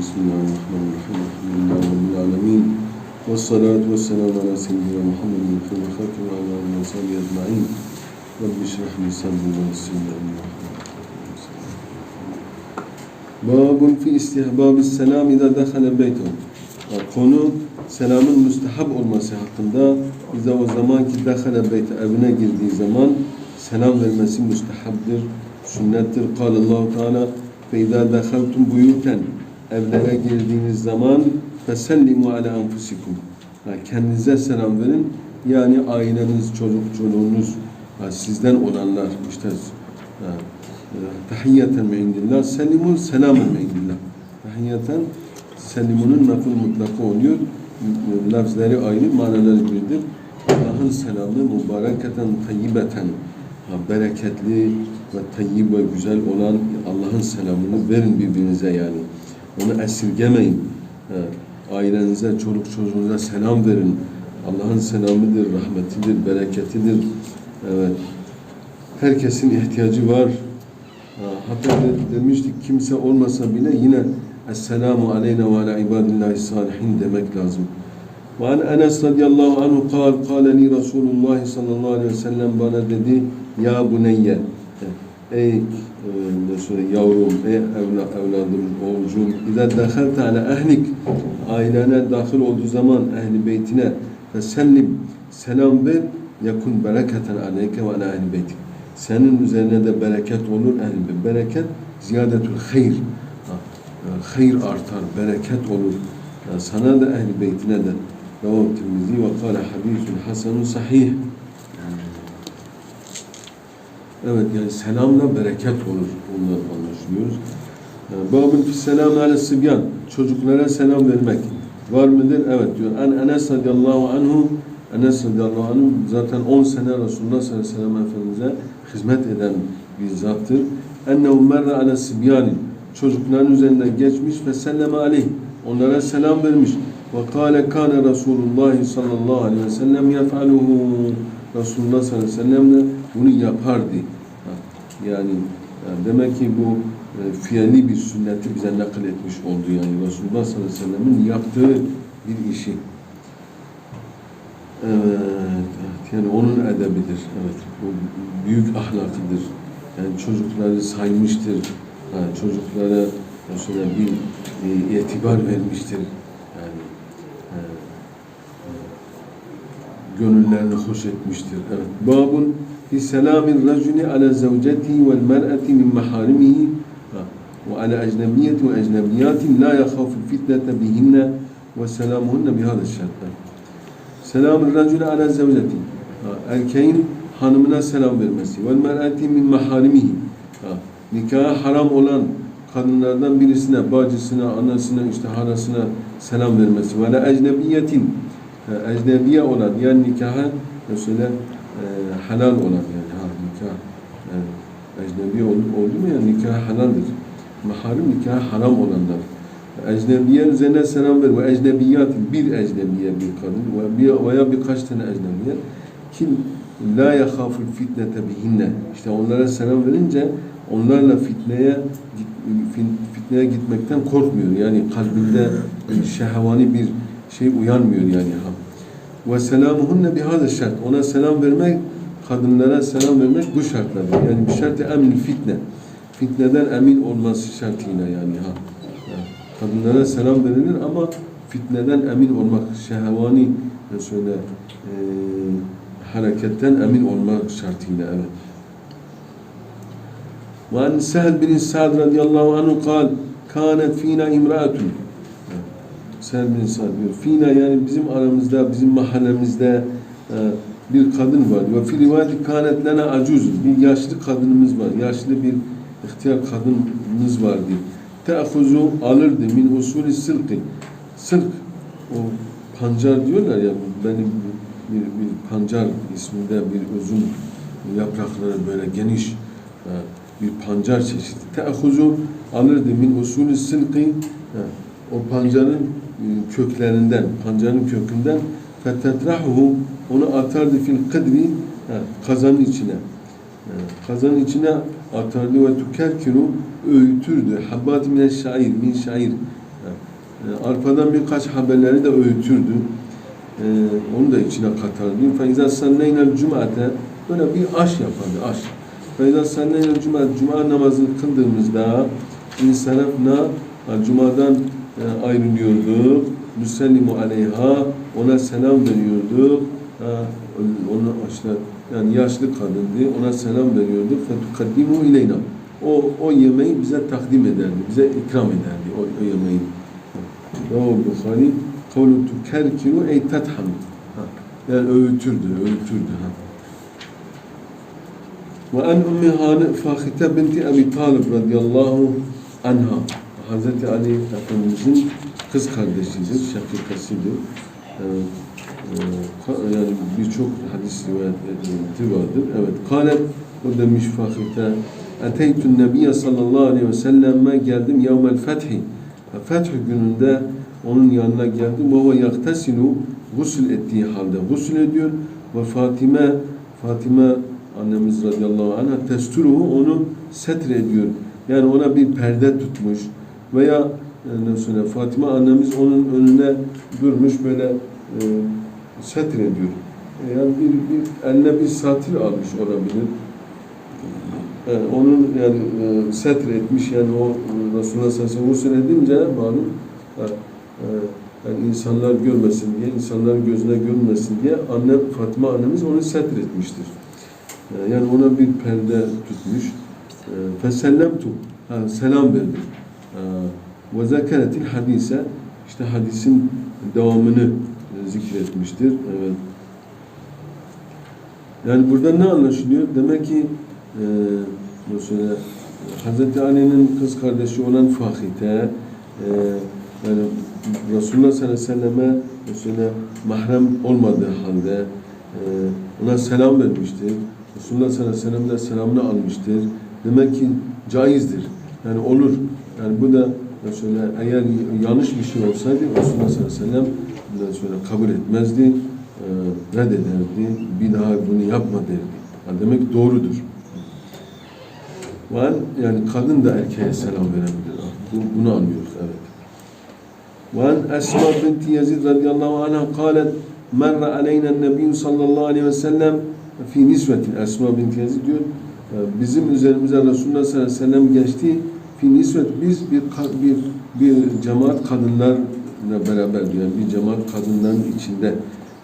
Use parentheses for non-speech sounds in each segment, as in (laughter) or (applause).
بسم الله الرحمن الرحيم الحمد لله رب العالمين. والصلاة والسلام على سيدنا محمد خير الخلق وعلى آله وصحبه أجمعين. رب اشرح لي صدري ويسر لي أمري. باب في استihbab السلام إذا دخل بيته. Konu selamın müstehab olması hakkında bize o zaman ki dahale beyte evine girdiği zaman selam vermesi müstehabdir, sünnettir. Kâlallahu Teala ve izâ dehaltum buyuten evlere girdiğiniz zaman fesellimu ala enfusikum. Kendinize selam verin. Yani aileniz, çocuk, çoluğunuz, sizden olanlar işte e, tahiyyeten min indillah, selimun selamun min indillah. Selimunun nakıl mutlaka oluyor. Lafzları aynı, manaları biridir. Allah'ın selamı mübareketen, tayyibeten, bereketli ve tayyib ve güzel olan Allah'ın selamını verin birbirinize yani. Onu esirgemeyin. Ailenize, çoluk çocuğunuza selam verin. Allah'ın selamıdır, rahmetidir, bereketidir. Evet. Herkesin ihtiyacı var. Ha, Hatta de- demiştik kimse olmasa bile yine Esselamu aleyna ve ala ibadillahi salihin demek lazım. Ve an Enes radıyallahu anhu kal, kâle li Resulullah sallallahu aleyhi ve sellem bana dedi, ya buneyye, ey e, ne söyle, yavrum, ey evla, evladım, oğulcum, İzâ dehalte ala ehlik, ailene dahil olduğu zaman, ehli beytine, fesellim, selam ver, yakun bereketen aleyke ve ala ehli beytik. Senin üzerine de bereket olur, ehli beyt. Bereket, ziyadetül hayr. Ha, Hayır artar, bereket olur. Ya sana da ehli beytine de. Ravahu Tirmizi ve kâle hadîsün hasenun sahih. Evet yani selamla bereket olur. Ondan anlaşılıyoruz. Babın fi selam ale sibyan. Çocuklara selam vermek. Var mıdır? Evet diyor. En Enes radıyallahu anhu Enes radıyallahu anhu zaten 10 sene Resulullah sallallahu aleyhi ve sellem Efendimiz'e hizmet eden bir zattır. Ennehu merre ale sibyanin. Çocukların üzerinden geçmiş ve selleme aleyh. Onlara selam vermiş. Ve kâle kâne Resulullah sallallahu aleyhi ve sellem yef'aluhu. Resulullah sallallahu aleyhi ve sellem de bunu yapardı. Yani, demek ki bu e, bir sünneti bize nakil etmiş oldu yani Resulullah sallallahu aleyhi ve sellemin yaptığı bir işi. Evet, yani onun edebidir. Evet, bu büyük ahlakıdır. Yani çocukları saymıştır. Ha, çocuklara mesela bir e, itibar vermiştir. Yani e, gönüllerini hoş etmiştir. Evet. Babun fi selamin raculi ala zevcetihi vel mer'eti min maharimihi ha, ve ala ecnebiyeti ve ecnebiyatin la yakhafu fitnete bihinne ve selamuhunne bihâda şartlar. Selamın raculi ala zevceti. Erkeğin hanımına selam vermesi. Vel mer'eti min maharimihi. Ha, Nikaha haram olan kadınlardan birisine, bacısına, anasına, işte halasına selam vermesi. Ve la ecnebiyetin. Ha, Ecnebiye olan yani nikaha mesela e, halal olan yani ha, nikah e, oldu, oldu mu ya nikah halaldir. Maharim nikah haram olanlar. Ecnebiye üzerine selam ver ve ecnebiyatin bir ecnebiye bir kadın ve veya birkaç tane ecnebiye kim la yahaful fitnete bihinne işte onlara selam verince onlarla fitneye fitneye gitmekten korkmuyor. Yani kalbinde şehvani bir şey uyanmıyor yani. Ve selamuhunne bihâze şart. Ona selam vermek, kadınlara selam vermek bu şartlarda. Yani bir şartı emin fitne. Fitneden emin olması şartıyla yani ha. Kadınlara selam verilir ama fitneden emin olmak, şehvani şöyle e, hareketten emin olmak şartıyla evet. وعن سهل بن سعد رضي الله عنه قال كانت فينا امرأة Seher bin Sa'd diyor. Fina yani bizim aramızda, bizim mahallemizde e, bir kadın var. Ve fi rivayeti kânet lena acuz. Bir yaşlı kadınımız var. Yaşlı bir ihtiyar kadınımız var diyor. Te'ahuzu alırdı min usulü sılkı. Sılk, o pancar diyorlar ya, benim bir, bir pancar isminde bir uzun yaprakları böyle geniş e, bir pancar çeşidi. Te'ahuzu alırdı min usulü sılkı. O pancarın köklerinden, pancarın kökünden fetetrahuhu onu atardı fil kıdri kazanın içine. Kazanın içine atardı ve tükerkiru öğütürdü. Habbat mine şair, min şair. E, Arpadan birkaç haberleri de öğütürdü. E, onu da içine katardı. Feiza sanneynel cumate böyle bir aş yapardı, aş. Feiza sanneynel cumate, cuma namazını kıldığımızda insarafna ha, cumadan e, ayrılıyorduk. Müsellimu aleyha ona selam veriyorduk. Ha, ona işte yani yaşlı kadındı. Ona selam veriyorduk. Fetukaddimu ileyna. O, o yemeği bize takdim ederdi. Bize ikram ederdi o, o yemeği. Rahu Bukhari kavlu tukerkiru ey tethamu. Ha, Yani öğütürdü, öğütürdü. Ha. Ve en Ummi Hani Fahite binti Ebi Talib radıyallahu anha. Hazreti Ali Efendimizin kız kardeşidir, şakikasıdır. Ee, e, yani birçok hadis rivayeti vardır. Evet. Kalet o demiş Fahite Eteytün Nebiye sallallahu aleyhi ve selleme geldim yevmel fethi. Feth gününde onun yanına geldim. Ve o yaktesilu gusül ettiği halde gusül ediyor ve Fatime Fatime annemiz radıyallahu anh'a testuruhu onu setre ediyor. Yani ona bir perde tutmuş veya e, nasıl söyleyeyim, Fatime annemiz onun önüne durmuş böyle e, setre ediyor. E, Yani bir, bir eline bir satir almış olabilir. E, onun yani e, setre etmiş yani o e, Resulullah sallallahu aleyhi ve edince malum e, yani insanlar görmesin diye, insanların gözüne görmesin diye anne Fatma annemiz onu setre etmiştir. E, Yani ona bir perde tutmuş. E, Fesellemtu. Ha, selam verdim. E, Ve zekeretil hadise. işte hadisin devamını e, zikretmiştir. Evet. Yani burada ne anlaşılıyor? Demek ki e, mesela Hz. Ali'nin kız kardeşi olan Fahite e, yani Resulullah sallallahu aleyhi ve selleme mesela mahrem olmadığı halde e, ona selam vermiştir. Resulullah sallallahu aleyhi ve sellem de selamını almıştır. Demek ki caizdir. Yani olur. Yani bu da mesela eğer yanlış bir şey olsaydı Resulullah sallallahu aleyhi ve sellem bundan sonra kabul etmezdi. E, reddederdi. Bir daha bunu yapma derdi. Yani demek doğrudur. Ve yani kadın da erkeğe selam verebilir. Bu, bunu anlıyoruz. Evet. وعن أسماء بنت يزيد رضي الله عنها قالت مر علينا النبي صلى الله عليه وسلم fi nisvetin Esma bin Kezi diyor e, bizim üzerimize Resulullah sallallahu aleyhi ve sellem geçti fi nisvet biz bir bir bir cemaat kadınlarla beraber diyor yani bir cemaat kadınların içinde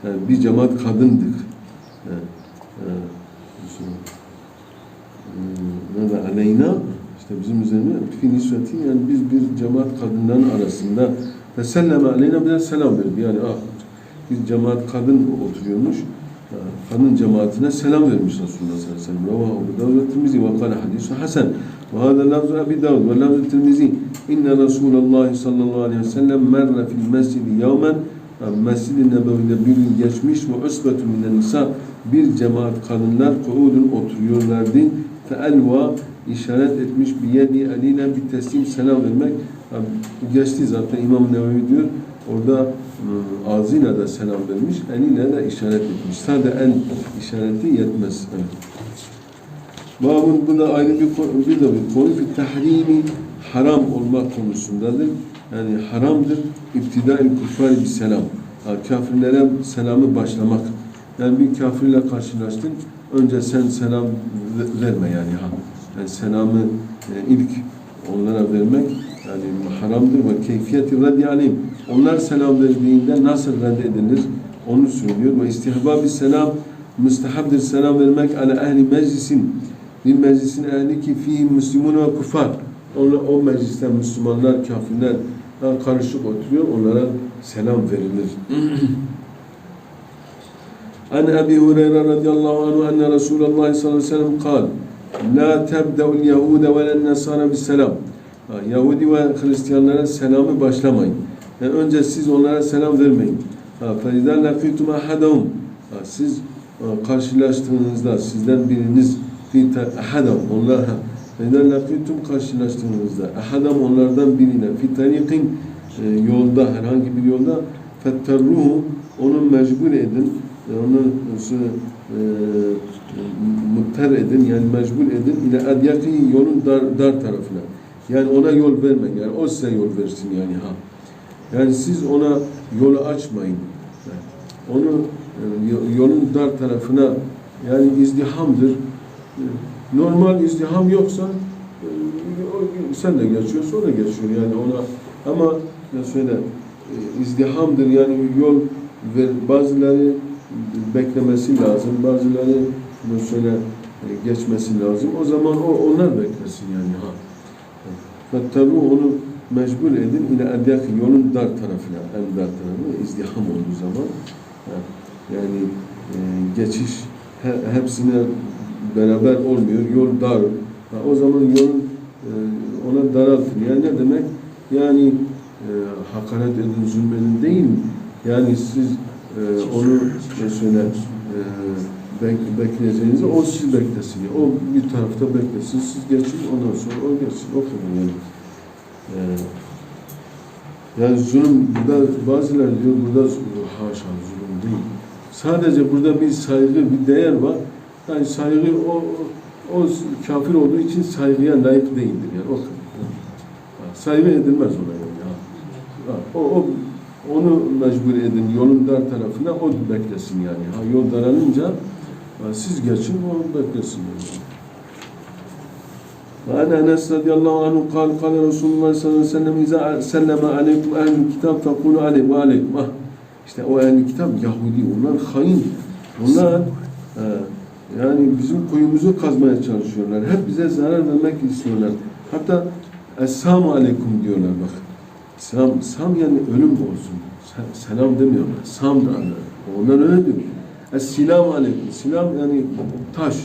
yani bir cemaat kadındık. E, yani, ne ve aleyna işte bizim üzerine fi nisveti yani biz bir cemaat kadınların arasında ve selleme aleyna bir selam verdi. Yani ah bir cemaat kadın oturuyormuş. Ha, Kadın cemaatine selam vermiş Resulullah sallallahu aleyhi ve sellem. Ravahu Ebu ve Tirmizi ve kâle hadisu hasen. Ve hâzâ lafzu Ebi Davud ve lafzu Tirmizi. İnne Resulallah sallallahu aleyhi ve sellem merre fil mescidi yevmen Mescid-i Nebevi'de bir gün geçmiş ve usbetu minen nisa bir cemaat kadınlar kuudun oturuyorlardı. Feelva işaret etmiş bir yedi eliyle bir teslim selam vermek. Geçti zaten İmam Nevevi diyor. Orada ağzıyla da selam vermiş, eliyle de işaret etmiş. Sadece el işareti yetmez. Evet. Babın bu da ayrı bir konu, bir de bir konu fi tahrimi haram olma konusundadır. Yani haramdır iptidai kuffari bir selam. Yani kafirlere selamı başlamak. Yani bir kafirle karşılaştın, önce sen selam ve- verme yani ha. Yani selamı e, ilk onlara vermek yani haramdır ve keyfiyeti reddi. Onlar selam verdiğinde nasıl reddedilir onu söylüyor ve istihbab selam müstehabdir selam vermek ala ehli meclisin bir meclisin ehli ki fihi müslümun ve kuffar. Onlar, o mecliste Müslümanlar, kafirler karışık oturuyor. Onlara selam verilir. (clears throat) An Ebi Hureyre radıyallahu anhu enne Resulullah sallallahu aleyhi ve sellem kal La tebde'ul Yahude ve len Nesara selam. Ha, Yahudi ve Hristiyanlara selamı başlamayın. Yani önce siz onlara selam vermeyin. Ha, فَاِذَا لَقِيتُمْ اَحَدَهُمْ ha, Siz ha, karşılaştığınızda sizden biriniz fi ta- ahadam onlar ha, فَاِذَا لَقِيتُمْ karşılaştığınızda ahadam onlardan birine fi tariqin e, yolda herhangi bir yolda fetterruhu onu mecbur edin e, onu e, muhtar edin yani mecbur edin ile adyaki yolun dar, dar tarafına yani ona yol vermeyin yani o size yol versin yani ha. Yani siz ona yolu açmayın. Onu e, yo- yolun dar tarafına yani izdihamdır. E, normal izdiham yoksa e, sen de geçiyorsun o da geçiyor yani ona. Ama ne söyle izdihamdır. Yani yol ve bazıları beklemesi lazım bazıları söyle geçmesi lazım. O zaman o onlar beklesin yani ha Fettaru onu mecbur edin ile edyaki yolun dar tarafına en dar tarafına izdiham olduğu zaman yani e, geçiş he- hepsine beraber olmuyor. Yol dar. Ha, o zaman yolun e, ona daraltın. Yani ne demek? Yani e, hakaret edin, zulmedin değil mi? Yani siz e, onu mesela e, bek, bekleyeceğinizi o sizi beklesin. O bir tarafta beklesin. Siz geçin ondan sonra o geçsin. O kadar yani. E, yani zulüm burada bazıları diyor burada haşa zulüm değil. Sadece burada bir saygı, bir değer var. Yani saygı o, o kafir olduğu için saygıya layık değildir yani o kadar. Ha, Saygı edilmez ona yani. Ha, O, o, onu mecbur edin yolun dar tarafına o beklesin yani. Ha, yol daralınca ha, siz geçin o beklesin yani. وعن انس رضي الله عنه قال قال رسول الله صلى الله عليه وسلم اذا سلم عليكم اهل الكتاب فقولوا عليه وعليكم ah işte o ehli kitap Yahudi onlar hain onlar e, yani bizim kuyumuzu kazmaya çalışıyorlar hep bize zarar vermek istiyorlar hatta Esselamu Aleyküm diyorlar bak Sam, sam yani ölüm olsun Se- selam demiyorlar sam da onlar öyle diyor E, silam aleti. Silam yani taş.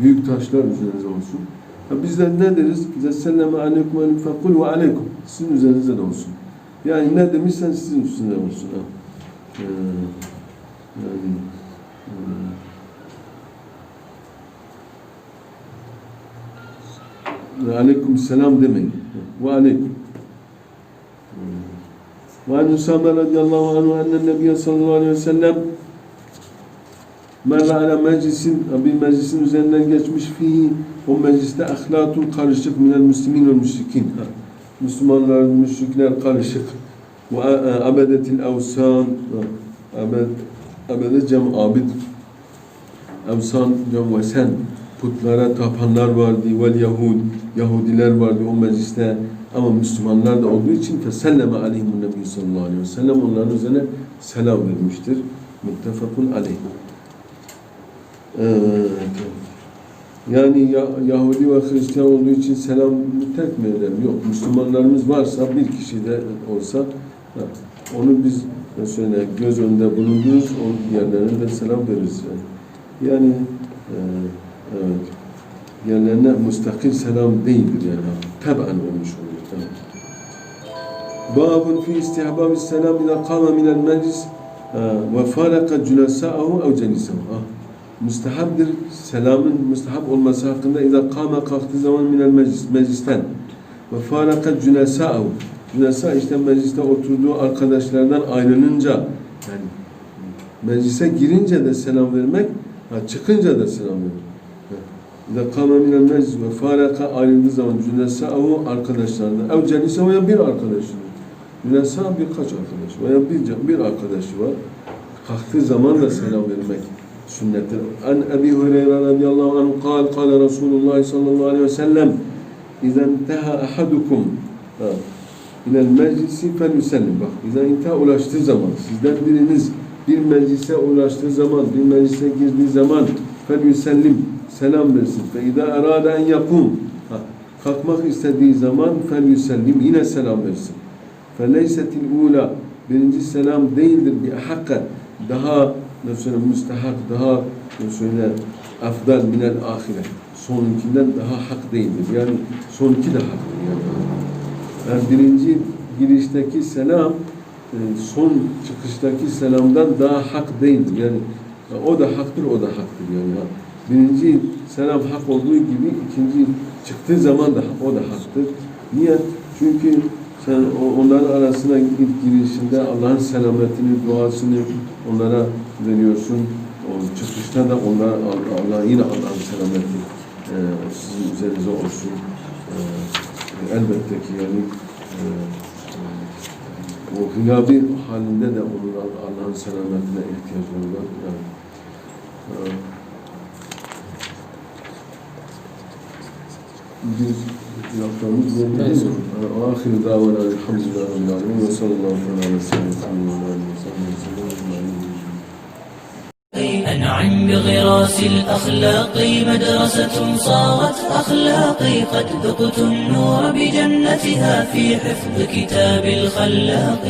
Büyük taşlar üzerinize olsun. Ya biz de ne deriz? Selleme aleyküm aleyküm fekul ve aleyküm. Sizin üzerinize de olsun. Yani ne demişsen sizin üstünde olsun. Ha. Ee, yani, e, aleyküm selam demeyin. Ve aleyküm. Ve an Hüsame radıyallahu anh enne nebiye sallallahu aleyhi ve sellem Merra ala meclisin, bir meclisin üzerinden geçmiş fihi, o mecliste ahlatun karışık minel müslimin ve müşrikin. Müslümanlar, müşrikler karışık. Ve a- abedetil evsan, abed, abede cem abid, evsan cem vesen, putlara tapanlar vardı, vel Yahud, Yahudiler vardı o mecliste. Ama Müslümanlar da olduğu için feselleme aleyhimun nebi sallallahu aleyhi ve sellem onların üzerine selam vermiştir. Muttefakun aleyh. Yani ya, Yahudi ve Hristiyan olduğu için selam tek mi edelim? Yok. Müslümanlarımız varsa bir kişi de olsa onu biz mesela göz önünde bulundururuz. Onun diğerlerine de selam veririz. Yani, yani e, evet. Diğerlerine müstakil selam değildir yani. Teb'an olmuş oluyor. Evet. Babun fi istihbabi selam ila kama minel meclis ha, ve faraka cülasa'ahu ev celisahu. Ha müstehabdir. Selamın müstehab olması hakkında İza kâme kalktığı zaman minel meclis, meclisten ve faraka cünesâ'u Cünesa işte mecliste oturduğu arkadaşlardan ayrılınca yani meclise girince de selam vermek ha, çıkınca da selam vermek. İza kâme minel meclis ve faraka ayrıldığı zaman cünesâ'u arkadaşlarından ev celise veya bir arkadaşı. Cünesa birkaç arkadaş veya bir, bir arkadaşı var. Kalktığı zaman da selam vermek sünnettir. An Ebi Hureyre radıyallahu anh kal, kal Resulullah sallallahu aleyhi ve sellem İzen teha ahadukum ilel meclisi fel yüsellim. Bak, İzen inteha ulaştığı zaman, sizden biriniz bir meclise ulaştığı zaman, bir meclise girdiği zaman fel yüsellim, selam versin. Fe idâ erâde en yakum. Kalkmak istediği zaman fel yüsellim, yine selam versin. Fe leysetil ula, birinci selam değildir bir hakka, daha mesela müstehak, daha şöyle afdal minel ahire. Sonunkinden daha hak değildir. Yani sonunki de haktır yani. Yani birinci girişteki selam e, son çıkıştaki selamdan daha hak değildir. Yani o da haktır, o da haktır yani. Birinci selam hak olduğu gibi ikinci çıktığı zaman da o da haktır. Niye? Çünkü Sen onların arasına ilk girişinde Allah'ın selametini, duasını onlara veriyorsun. O çıkışta da onlar Allah yine Allah'ın selameti e, sizin üzerinize olsun. E, elbette ki yani e, o hıyabi halinde de onun Allah'ın selametine ihtiyacları var. Yani, e, biz yaptığımız yerdeyiz. Ahir davana elhamdülillah rabbil alemin ve sallallahu aleyhi ve sellem ve sellem أنعم بغراس الأخلاق مدرسة صارت أخلاقي قد ذقت النور بجنتها في حفظ كتاب الخلاق.